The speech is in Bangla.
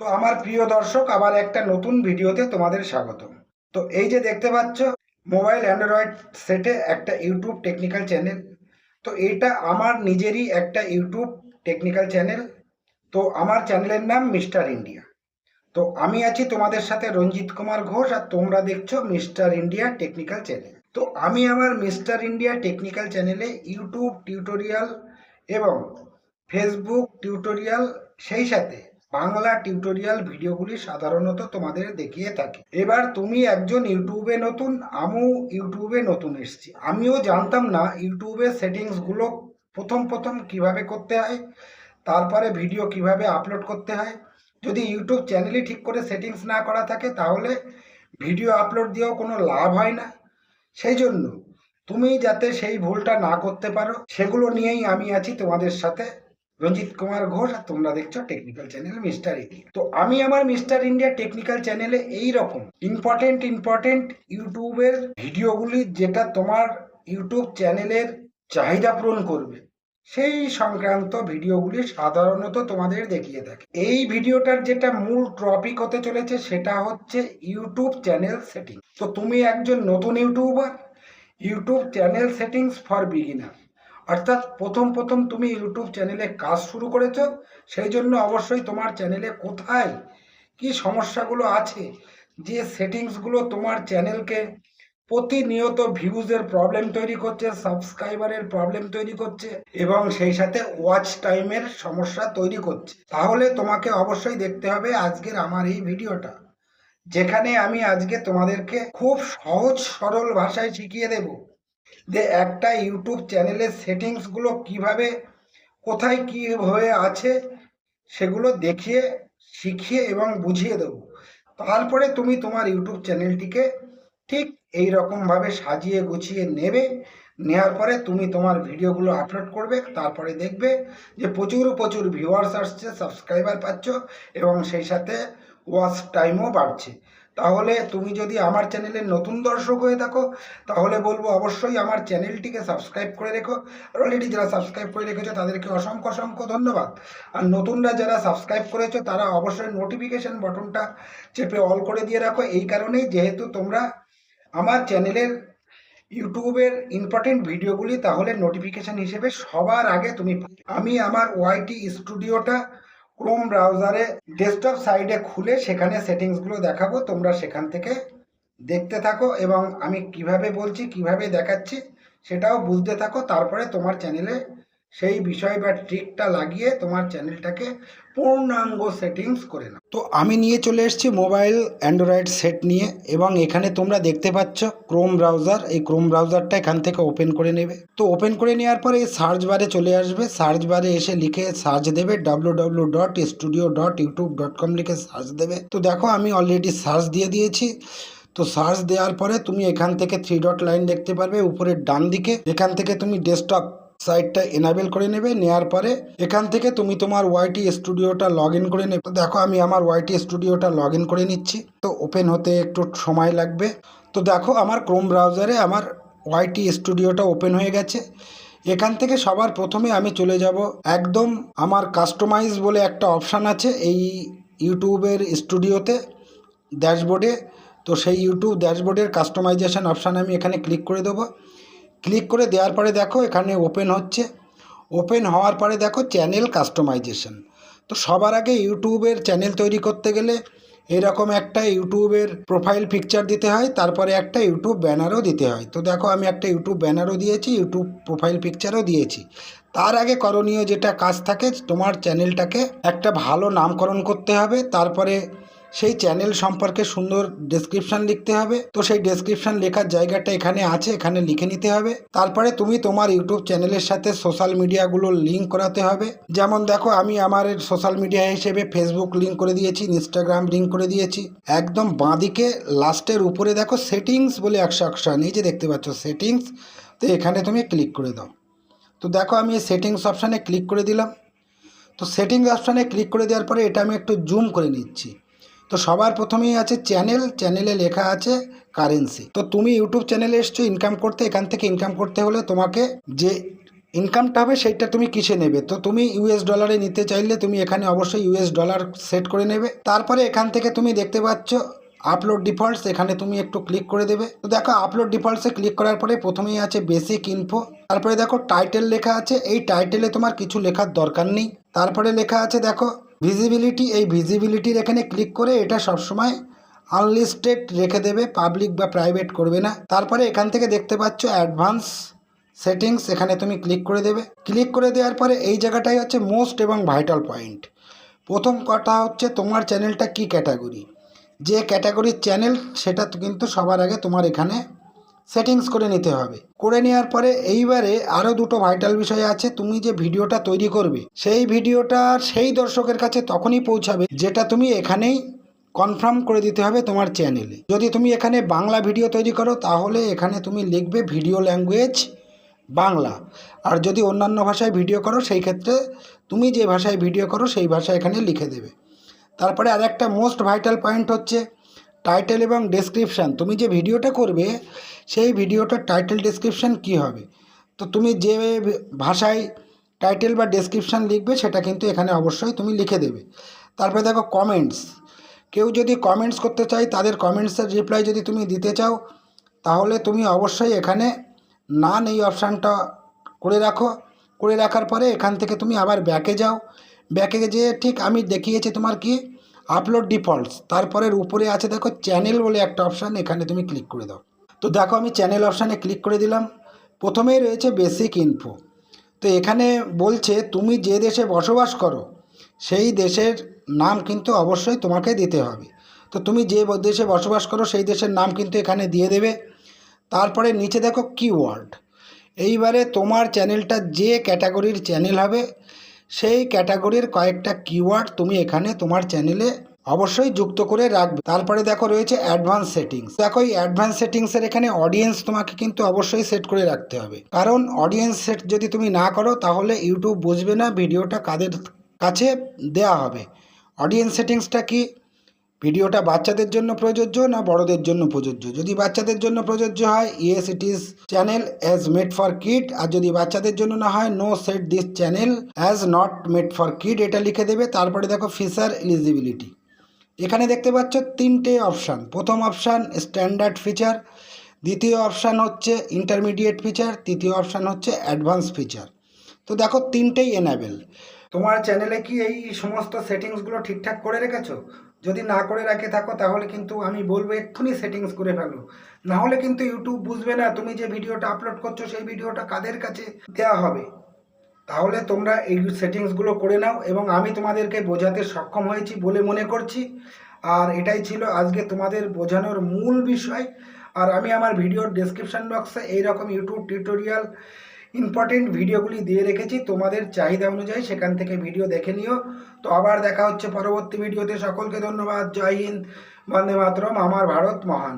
তো আমার প্রিয় দর্শক, আবার একটা নতুন ভিডিওতে তোমাদের স্বাগত তো এই যে দেখতে পাচ্ছ, মোবাইল অ্যান্ড্রয়েড সেটে একটা ইউটিউব টেকনিক্যাল চ্যানেল। তো এটা আমার নিজেরই একটা ইউটিউব টেকনিক্যাল চ্যানেল। তো আমার চ্যানেলের নাম মিস্টার ইন্ডিয়া। তো আমি আছি তোমাদের সাথে রঞ্জিত কুমার ঘোষ আর তোমরা দেখছ মিস্টার ইন্ডিয়া টেকনিক্যাল চ্যানেল। তো আমি আমার মিস্টার ইন্ডিয়া টেকনিক্যাল চ্যানেলে ইউটিউব টিউটোরিয়াল এবং ফেসবুক টিউটোরিয়াল সেই সাথে বাংলা টিউটোরিয়াল ভিডিওগুলি সাধারণত তোমাদের দেখিয়ে থাকি। এবার তুমি একজন ইউটিউবে নতুন, আমিও ইউটিউবে নতুন এসেছি। আমিও জানতাম না ইউটিউবে সেটিংসগুলো প্রথম প্রথম কীভাবে করতে হয়, তারপরে ভিডিও কীভাবে আপলোড করতে হয়। যদি ইউটিউব চ্যানেলই ঠিক করে সেটিংস না করা থাকে, তাহলে ভিডিও আপলোড দিয়েও কোনো লাভ হয় না। সেই জন্য তুমি যাতে সেই ভুলটা না করতে পারো, সেগুলো নিয়েই আমি আছি তোমাদের সাথে। রঞ্জিত কুমার ঘোষ আর তোমরা দেখছ টেকনিক্যাল চ্যানেল মিস্টার ইন্ডিয়া তো আমি আমার মিস্টার ইন্ডিয়া টেকনিক্যাল চ্যানেলে এই রকম ইম্পর্টেন্ট ইম্পর্টেন্ট ইউটিউবের ভিডিওগুলি যেটা তোমার ইউটিউব চ্যানেলের চাহিদা পূরণ করবে, সেই সংক্রান্ত ভিডিওগুলি সাধারণত তোমাদের দেখিয়ে থাকে। এই ভিডিওটার যেটা মূল টপিক হতে চলেছে সেটা হচ্ছে ইউটিউব চ্যানেল সেটিং তো তুমি একজন নতুন YouTuber YouTube channel settings for beginner অর্থাৎ প্রথম প্রথম তুমি ইউটিউব চ্যানেলে কাজ শুরু করেছ, সেই জন্য অবশ্যই তোমার চ্যানেলে কোথায় কি সমস্যাগুলো আছে, যে সেটিংসগুলো তোমার চ্যানেলকে প্রতিনিয়ত ভিউজের প্রবলেম তৈরি করছে সাবস্ক্রাইবারের প্রবলেম তৈরি করছে এবং সেই সাথে ওয়াচ টাইমের সমস্যা তৈরি করছে। তাহলে তোমাকে অবশ্যই দেখতে হবে আজকের আমার এই ভিডিওটা, যেখানে আমি আজকে তোমাদেরকে খুব সহজ সরল ভাষায় শিখিয়ে দেব। যে একটা ইউটিউব চ্যানেলের সেটিংসগুলো কীভাবে, কোথায় কি হয়ে আছে, সেগুলো দেখিয়ে, শিখিয়ে এবং বুঝিয়ে দেবো। তারপরে তুমি তোমার ইউটিউব চ্যানেলটিকে ঠিক এই রকমভাবে সাজিয়ে গুছিয়ে নেবে। নেওয়ার পরে তুমি তোমার ভিডিওগুলো আপলোড করবে, তারপরে দেখবে যে প্রচুর প্রচুর ভিউয়ার্স আসছে সাবস্ক্রাইবার পাচ্ছ এবং সেই সাথে ওয়াচ টাইমও বাড়ছে। তাহলে তুমি যদি আমার চ্যানেলের নতুন দর্শক হয়ে থাকো, তাহলে বলব অবশ্যই আমার চ্যানেলটিকে সাবস্ক্রাইব করে রেখো। আর অলরেডি যারা সাবস্ক্রাইব করে রেখেছো, তাদেরকে অসংখ্য অসংখ্য ধন্যবাদ। আর নতুনরা যারা সাবস্ক্রাইব করেছ, তারা অবশ্যই নোটিফিকেশান বটনটা চেপে অল করে দিয়ে রাখো। এই কারণেই যেহেতু তোমরা আমার চ্যানেলের ইউটিউবের ইম্পর্টেন্ট ভিডিওগুলি তাহলে নোটিফিকেশান হিসেবে সবার আগে তুমি আমি আমার ওয়াইটি স্টুডিওটা ক্রোম ব্রাউজারে ডেস্কটপ সাইডে খুলে সেখানে সেটিংসগুলো দেখাবো, তোমরা সেখান থেকে দেখতে থাকো এবং আমি কীভাবে বলছি, কীভাবে দেখাচ্ছি সেটাও বুঝতে থাকো, তারপরে তোমার চ্যানেলে সেই বিষয় বা ট্রিকটা লাগিয়ে তোমার চ্যানেলটাকে পূর্ণাঙ্গ সেটিংস করে নাও। তো আমি নিয়ে চলে এসেছি মোবাইল অ্যান্ড্রয়েড সেট নিয়ে এবং এখানে তোমরা দেখতে পাচ্ছ ক্রোম ব্রাউজার। এই ক্রোম ব্রাউজারটা এখান থেকে ওপেন করে নেবে। তো ওপেন করে নেওয়ার পরে সার্চ বারে চলে আসবে। সার্চ বারে এসে লিখে সার্চ দেবে W dot studio dot YouTube dot com লিখে সার্চ দেবে। তো দেখো আমি অলরেডি সার্চ দিয়ে দিয়েছি। তো সার্চ দেওয়ার পরে তুমি এখান থেকে থ্রি ডট লাইন দেখতে পারবে। উপরের ডান দিকে এখান থেকে তুমি ডেস্কটপ সাইটটা এনাবেল করে নেবে নেওয়ার পরে এখান থেকে তুমি তোমার ওয়াইটি স্টুডিওটা লগ ইন করে নেবে। দেখো, আমি আমার ওয়াইটি স্টুডিওটা লগ ইন করে নিচ্ছি। তো ওপেন হতে একটু সময় লাগবে। তো দেখো, আমার ক্রোম ব্রাউজারে আমার ওয়াইটি স্টুডিওটা ওপেন হয়ে গেছে। এখান থেকে সবার প্রথমে আমি চলে যাব একদম আমার কাস্টমাইজ বলে একটা অপশান আছে এই ইউটিউবের স্টুডিওতে ড্যাশবোর্ডে তো সেই ইউটিউব ড্যাশবোর্ডের কাস্টমাইজেশন অপশান আমি এখানে ক্লিক করে দেবো। ক্লিক করে দেওয়ার পরে দেখো এখানে ওপেন হচ্ছে। ওপেন হওয়ার পরে দেখো চ্যানেল কাস্টমাইজেশন। তো সবার আগে ইউটিউবের চ্যানেল তৈরি করতে গেলে এরকম একটা ইউটিউবের প্রোফাইল পিকচার দিতে হয়, তারপরে একটা ইউটিউব ব্যানারও দিতে হয়। তো দেখো আমি একটা ইউটিউব ব্যানারও দিয়েছি, ইউটিউব প্রোফাইল পিকচারও দিয়েছি। তার আগে করণীয় যেটা কাজ থাকে, তোমার চ্যানেলটাকে একটা ভালো নামকরণ করতে হবে, তারপরে সেই চ্যানেল সম্পর্কে সুন্দর ডেসক্রিপশন লিখতে হবে। তো সেই ডেসক্রিপশন লেখার জায়গাটা এখানে আছে, এখানে লিখে নিতে হবে। তারপরে তুমি তোমার ইউটিউব চ্যানেলের সাথে সোশ্যাল মিডিয়াগুলো লিঙ্ক করাতে হবে। যেমন দেখো, আমি আমার সোশ্যাল মিডিয়া হিসেবে ফেসবুক লিঙ্ক করে দিয়েছি ইনস্টাগ্রাম লিঙ্ক করে দিয়েছি। একদম বাঁদিকে লাস্টের উপরে দেখো সেটিংস বলে একশো এই যে দেখতে পাচ্ছ সেটিংস তো এখানে তুমি ক্লিক করে দাও। তো দেখো, আমি এই সেটিংস অপশানে ক্লিক করে দিলাম। তো সেটিংস অপশানে ক্লিক করে দেওয়ার পরে এটা আমি একটু জুম করে নিচ্ছি। তো সবার প্রথমেই আছে চ্যানেল চ্যানেলে লেখা আছে কারেন্সি তো তুমি ইউটিউব চ্যানেলে এসছো ইনকাম করতে, এখান থেকে ইনকাম করতে হলে তোমাকে যে ইনকামটা হবে সেইটা তুমি কিসে নেবে? তো তুমি ইউএস ডলারে নিতে চাইলে তুমি এখানে অবশ্যই ইউএস ডলার সেট করে নেবে। তারপরে এখান থেকে তুমি দেখতে পাচ্ছ আপলোড ডিফল্টস এখানে তুমি একটু ক্লিক করে দেবে। তো দেখো আপলোড ডিফল্টসে ক্লিক করার পরে প্রথমেই আছে বেসিক ইনফো তারপরে দেখো টাইটেল লেখা আছে, এই টাইটেলে তোমার কিছু লেখার দরকার নেই। তারপরে লেখা আছে দেখো ভিজিবিলিটি এই ভিজিবিলিটির এখানে ক্লিক করে এটা সবসময় আনলিস্টেড রেখে দেবে পাবলিক বা প্রাইভেট করবে না। তারপরে এখান থেকে দেখতে পাচ্ছ অ্যাডভান্স সেটিংস এখানে তুমি ক্লিক করে দেবে। ক্লিক করে দেওয়ার পরে এই জায়গাটাই হচ্ছে মোস্ট এবং ভাইটাল পয়েন্ট প্রথম কথা হচ্ছে তোমার চ্যানেলটা কি ক্যাটাগরি যে ক্যাটাগরির চ্যানেল সেটা কিন্তু সবার আগে তোমার এখানে সেটিংস করে নিতে হবে। করে নেওয়ার পরে এইবারে আরও দুটো ভাইটাল বিষয় আছে। তুমি যে ভিডিওটা তৈরি করবে, সেই ভিডিওটা সেই দর্শকের কাছে তখনই পৌঁছাবে, যেটা তুমি এখানেই কনফার্ম করে দিতে হবে তোমার চ্যানেলে যদি তুমি এখানে বাংলা ভিডিও তৈরি করো, তাহলে এখানে তুমি লিখবে ভিডিও ল্যাঙ্গুয়েজ বাংলা। আর যদি অন্যান্য ভাষায় ভিডিও করো, সেই ক্ষেত্রে তুমি যে ভাষায় ভিডিও করো, সেই ভাষা এখানে লিখে দেবে। তারপরে আর একটা মোস্ট ভাইটাল পয়েন্ট হচ্ছে টাইটেল এবং ডেসক্রিপশান তুমি যে ভিডিওটা করবে, সেই ভিডিওটার টাইটেল ডেসক্রিপশান কী হবে? তো তুমি যে ভাষায় টাইটেল বা ডেসক্রিপশান লিখবে, সেটা কিন্তু এখানে অবশ্যই তুমি লিখে দেবে। তারপরে দেখো কমেন্টস কেউ যদি কমেন্টস করতে চায়, তাদের কমেন্টসের রিপ্লাই যদি তুমি দিতে চাও, তাহলে তুমি অবশ্যই এখানে নান এই অপশানটা করে রাখো। করে রাখার পরে এখান থেকে তুমি আবার ব্যাকে যাও। ব্যাকে যেয়ে ঠিক আমি দেখিয়েছি তোমার কি? আপলোড ডিফল্টস তারপরের উপরে আছে দেখো চ্যানেল বলে একটা অপশান এখানে তুমি ক্লিক করে দাও। তো দেখো আমি চ্যানেল অপশানে ক্লিক করে দিলাম। প্রথমেই রয়েছে বেসিক ইনফো তো এখানে বলছে, তুমি যে দেশে বসবাস করো, সেই দেশের নাম কিন্তু অবশ্যই তোমাকে দিতে হবে। তো তুমি যে দেশে বসবাস করো, সেই দেশের নাম কিন্তু এখানে দিয়ে দেবে। তারপরে নিচে দেখো কিওয়ার্ড এইবারে তোমার চ্যানেলটা যে ক্যাটাগরির চ্যানেল হবে সেই ক্যাটাগরির কয়েকটা কিওয়ার্ড তুমি এখানে তোমার চ্যানেলে অবশ্যই যুক্ত করে রাখবে। তারপরে দেখো রয়েছে অ্যাডভান্স সেটিংস দেখো এই অ্যাডভান্স সেটিংসের এখানে অডিয়েন্স তোমাকে কিন্তু অবশ্যই সেট করে রাখতে হবে। কারণ অডিয়েন্স সেট যদি তুমি না করো, তাহলে ইউটিউব বুঝবে না ভিডিওটা কাদের কাছে দেয়া হবে। অডিয়েন্স সেটিংসটা কি? ভিডিওটা বাচ্চাদের জন্য প্রযোজ্য না বড়দের জন্য প্রযোজ্য? যদি বাচ্চাদের জন্য প্রযোজ্য হয় yes it is channel as made for kid আর যদি বাচ্চাদের জন্য না হয় no set this channel as not made for kid এটা লিখে দেবে, তারপরে দেখো ফিচার এলিজিবিলিটি এখানে দেখতে পাচ্ছ তিনটে অপশান প্রথম অপশান স্ট্যান্ডার্ড ফিচার দ্বিতীয় অপশান হচ্ছে ইন্টারমিডিয়েট ফিচার তৃতীয় অপশান হচ্ছে অ্যাডভান্স ফিচার তো দেখো তিনটেই এনাবেল তোমার চ্যানেলে কি এই সমস্ত সেটিংসগুলো ঠিকঠাক করে রেখেছো? যদি না করে রাখে থাকো, তাহলে কিন্তু আমি বলব এক্ষুনি সেটিংস করে ফেলো। না হলে কিন্তু ইউটিউব বুঝবে না তুমি যে ভিডিওটা আপলোড করছ, সেই ভিডিওটা কাদের কাছে দেওয়া হবে। তাহলে তোমরা এই সেটিংসগুলো করে নাও এবং আমি তোমাদেরকে বোঝাতে সক্ষম হয়েছি বলে মনে করছি। আর এটাই ছিল আজকে তোমাদের বোঝানোর মূল বিষয়। আর আমি আমার ভিডিওর ডেসক্রিপশন বক্সে এইরকম ইউটিউব টিউটোরিয়াল ইম্পর্টেন্ট ভিডিওগুলি দিয়ে রেখেছি, তোমাদের চাহিদা অনুযায়ী সেখান থেকে ভিডিও দেখে নিও। তো আবার দেখা হচ্ছে পরবর্তী ভিডিওতে, সকলকে ধন্যবাদ, জয় হিন্দ, বন্দে মাতরম, আমার ভারত মহান।